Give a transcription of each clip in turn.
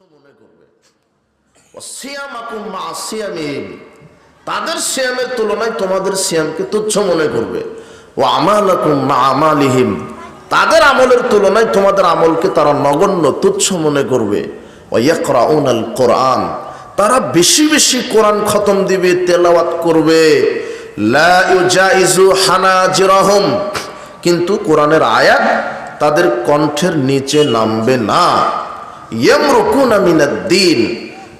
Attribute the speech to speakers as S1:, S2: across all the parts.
S1: মনে করবে। তাদের সিয়ামের তুলনায় তোমাদের সিয়ামকে তুচ্ছ মনে করবে। ও আমালিহিম। তাদের আমলের তুলনায় তোমাদের আমলকে তারা নগণ্য, তুচ্ছ মনে করবে। কোরআন। তারা বেশি বেশি কোরআন খতম দিবে, তেলাওয়াত করবে। কিন্তু কোরআনের আয়াত তাদের কণ্ঠের নিচে নামবে না।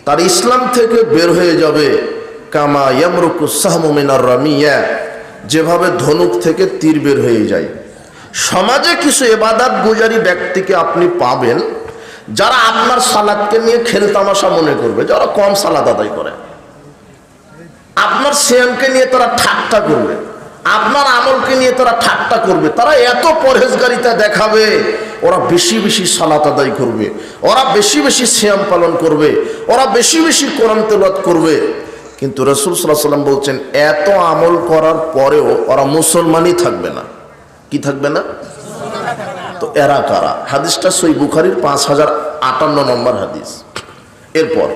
S1: তার ইসলাম থেকে বের হয়ে যাবে। কামা ইয়ামরুকু সাহমিনার রামিয়া। যেভাবে ধনুক থেকে তীর বের হয়ে যায়। সমাজে কিছু এবাদাত গুজারি ব্যক্তিকে আপনি পাবেন, যারা আপনার সালাদকে নিয়ে খেলতামাশা মনে করবে, যারা কম সালাদ আদায় করে। আপনার সিএমকে নিয়ে তারা ঠাট্টা করবে। আপনার আমলকে নিয়ে তারা ঠাট্টা করবে। তারা এত পরহেজগারিতা দেখাবে ওরা বেশি বেশি সালাত আদায় করবে, ওরা বেশি বেশি শ্যাম পালন করবে, ওরা বেশি বেশি কোরআন তেলাত করবে। কিন্তু রসুল সাল্লাহ সাল্লাম বলছেন, এত আমল করার পরেও ওরা মুসলমানই থাকবে না। কি থাকবে না? তো এরা কারা? হাদিসটা সই বুখারির পাঁচ হাজার আটান্ন নম্বর হাদিস। এরপর,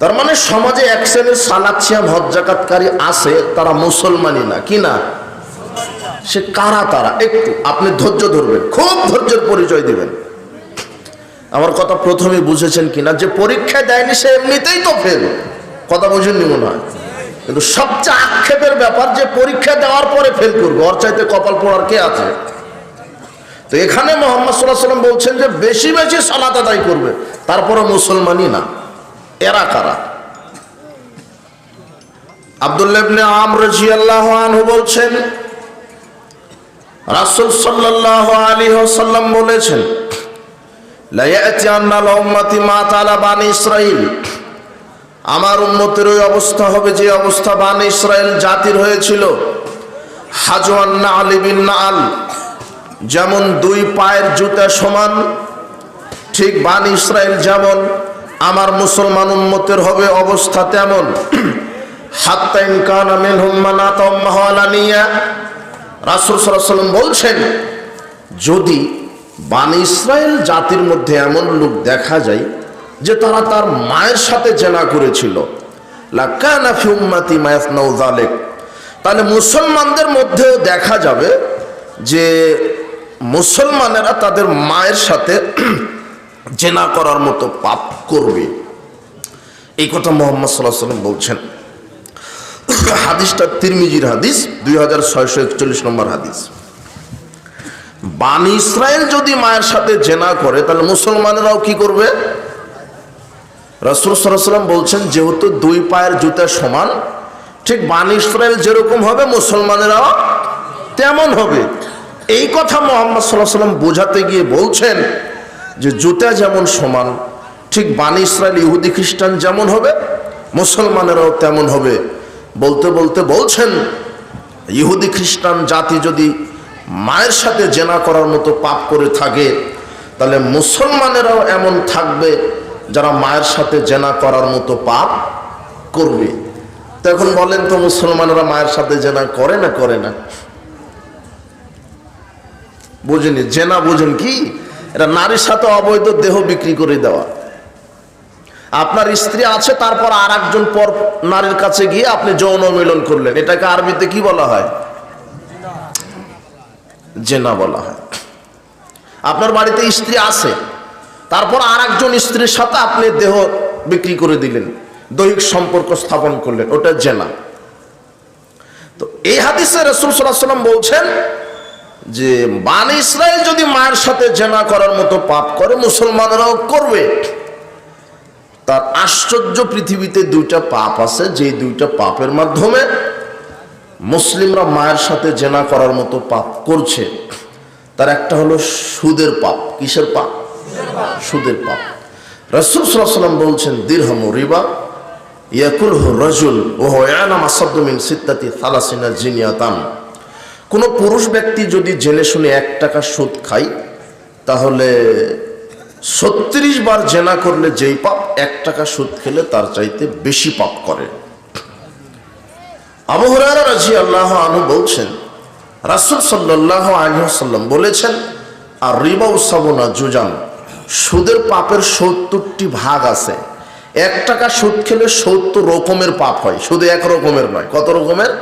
S1: তার মানে সমাজে এক শ্রেণির সালাদ সিয়াম, হজ, জাকাতকারী আছে, তারা মুসলমানই না। কি না? সে কারা তারা? একটু, আপনি ধৈর্য ধরবেন, খুব ধৈর্যের পরিচয় দিবেন। আমার কথা প্রথমে বুঝেছেন কিনা, যে পরীক্ষা দেয়নি সে এমনিতেই তো ফেল কথা বুঝেননি মনে হয়। কিন্তু সবচেয়ে আক্ষেপের ব্যাপার, যে পরীক্ষা দেওয়ার পরে ফেল করবে, ওর চাইতে কপাল পড়ার কে আছে? তো এখানে মোহাম্মদ সাল্লাহ সাল্লাম বলছেন যে বেশি বেশি সালাত আদায় করবে তারপরে মুসলমানই না। এরা কারা? আবদুল্লাবনে আমর জিয়াল্লাহ আনহু বলছেন রাসূল সাল্লাল্লাহু আলাইহি ওয়াসাল্লাম বলেছেন আমার উম্মতের ওই অবস্থা হবে যে অবস্থা বানি ইসরাইল জাতির হয়েছিল। হাজওয়ান্না আলী বিন নাল যেমন দুই পায়ের জুতা সমান, ঠিক বান ইসরায়েল যেমন, আমার মুসলমান উম্মতের হবে অবস্থা তেমন। হাত্তাইন কানা মিনহুম মানাতাম্মাহু আলানিয়া রাসূল ওয়াসাল্লাম বলছেন, যদি বান ইসরায়েল জাতির মধ্যে এমন লোক দেখা যায় যে তারা তার মায়ের সাথে জেনা করেছিল তাহলে মুসলমানদের মধ্যেও দেখা যাবে যে মুসলমানেরা তাদের মায়ের সাথে জেনা করার মতো পাপ করবে। এই কথা মোহাম্মদ সাল্লাহ সাল্লাম বলছেন। হাদিসটা তিরমিজির হাদিস, দুই হাজার ছয়শো একচল্লিশ নম্বর হাদিস। বান ইসরায়েল যদি মায়ের সাথে জেনা করে, তাহলে মুসলমানেরাও কি করবে? রসুল সাল্লাম বলছেন, যেহেতু দুই পায়ের জুতা সমান, ঠিক বান ইসরায়েল যেরকম হবে, মুসলমানেরাও তেমন হবে। এই কথা মোহাম্মদ সাল্লাহ সাল্লাম বোঝাতে গিয়ে বলছেন যে জুতা যেমন সমান, ঠিক বানি ইসরায়েল ইহুদি খ্রিস্টান যেমন হবে, মুসলমানেরাও তেমন হবে। বলতে বলতে বলছেন, ইহুদি খ্রিস্টান জাতি যদি মায়ের সাথে জেনা করার মতো পাপ করে থাকে, তাহলে মুসলমানেরাও এমন থাকবে যারা মায়ের সাথে জেনা করার মতো পাপ করবে। তখন বলেন তো মুসলমানেরা মায়ের সাথে জেনা করে না করে না? বুঝেনি জেনা বুঝেন কি? এটা নারীর সাথে অবৈধ দেহ বিক্রি করে দেওয়া। আপনার স্ত্রী আছে, তারপর আর একজন পর নারীর কাছে গিয়ে আপনি যৌন মিলন করলেন। এটাকে আরবিতে কি বলা হয়? জেনা বলা হয়। আপনার বাড়িতে স্ত্রী আছে, তারপর আর একজন স্ত্রীর সাথে আপনি দেহ বিক্রি করে দিলেন, দৈহিক সম্পর্ক স্থাপন করলেন, ওটা জেনা। তো এই হাদিসে রসুল সাল্লাম বলছেন যে, বান ইসরায়েল যদি মায়ের সাথে জেনা করার মতো পাপ করে, মুসলমানেরাও করবে। তার আশ্চর্য পৃথিবীতে দুইটা পাপ আছে যে দুইটা পাপের মাধ্যমে মুসলিমরা মায়ের সাথে জেনা করার মতো পাপ করছে। তার একটা হলো সুদের পাপ। কিসের পাপ? সুদের পাপ। রসুল সাল্লাম বলছেন দীর্ঘম রিবা ইয়াকুল রজুল, ওহ ইয়ানাম আসাদ্দমিন সিত্তাতি থালাসিনা জিনিয়াতাম কোনো পুরুষ ব্যক্তি যদি জেনে শুনে এক টাকা সুদ খায়, তাহলে ছত্রিশ বার জেনা করলে যেই পাপ, এক টাকা সুদ খেলে তার চাইতে বেশি পাপ করে। আবু রাজি আল্লাহ আনু বলছেন, রাসুল সাল্লাহ আলহাম বলেছেন আর রিবা উসাবনা জুজান সুদের পাপের সত্তরটি ভাগ আছে। এক টাকা সুদ খেলে সত্তর রকমের পাপ হয়। শুধু এক রকমের নয়, কত রকমের?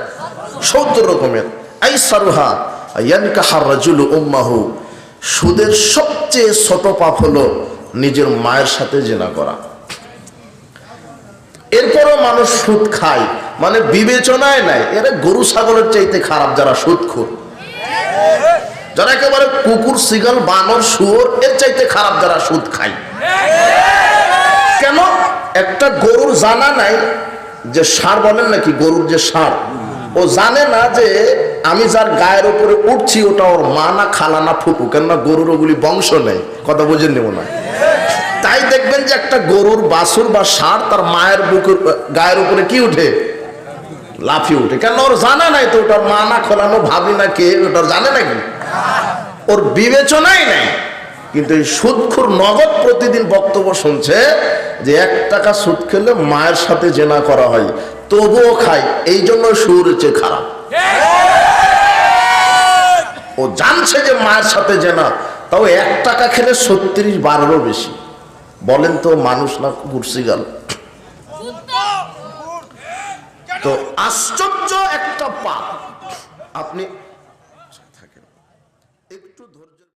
S1: সত্তর রকমের। আই সারুহা ইয়ানকাহার রাজুল উম্মাহু সুদের সবচেয়ে ছোট পাপ হলো নিজের মায়ের সাথে জেনা করা। এরপরও মানুষ সুদ খায় মানে বিবেচনায় নাই এরা গরু ছাগলের চাইতে খারাপ যারা সুদখোর যারা একেবারে কুকুর, সিগাল, বানর, শুয়োর, এর চাইতে খারাপ যারা সুদ খায়। কেন? একটা গরুর জানা নাই যে সার বলেন নাকি গরুর যে সার? ও জানে না যে আমি যার গায়ের উপরে উঠছি, ওটা ওর মা না খালা না ফুপু, কেননা গরুর ওগুলি বংশ নেই। কথা বুঝে নেব না তাই দেখবেন যে একটা গরুর বাছুর বা ষাঁড় তার মায়ের বুকের গায়ের উপরে কি উঠে? লাফিয়ে উঠে। কেন ওর জানা নাই তো ওটার মা না খোলানো ভাবি না কে, ওটার জানে নাকি? ওর বিবেচনাই নাই। কিন্তু এই সুদখুর নগদ প্রতিদিন বক্তব্য শুনছে যে এক টাকা সুদ খেলে মায়ের সাথে জেনা করা হয়। তবুও খায়, এই জন্য সুর হচ্ছে খারাপ। ও জানছে যে মায়ের সাথে যে না, তাও এক টাকা খেলে ছত্রিশ বারেরও বেশি। বলেন তো মানুষ না কুরসি গেল। তো আশ্চর্য একটা পাপ। আপনি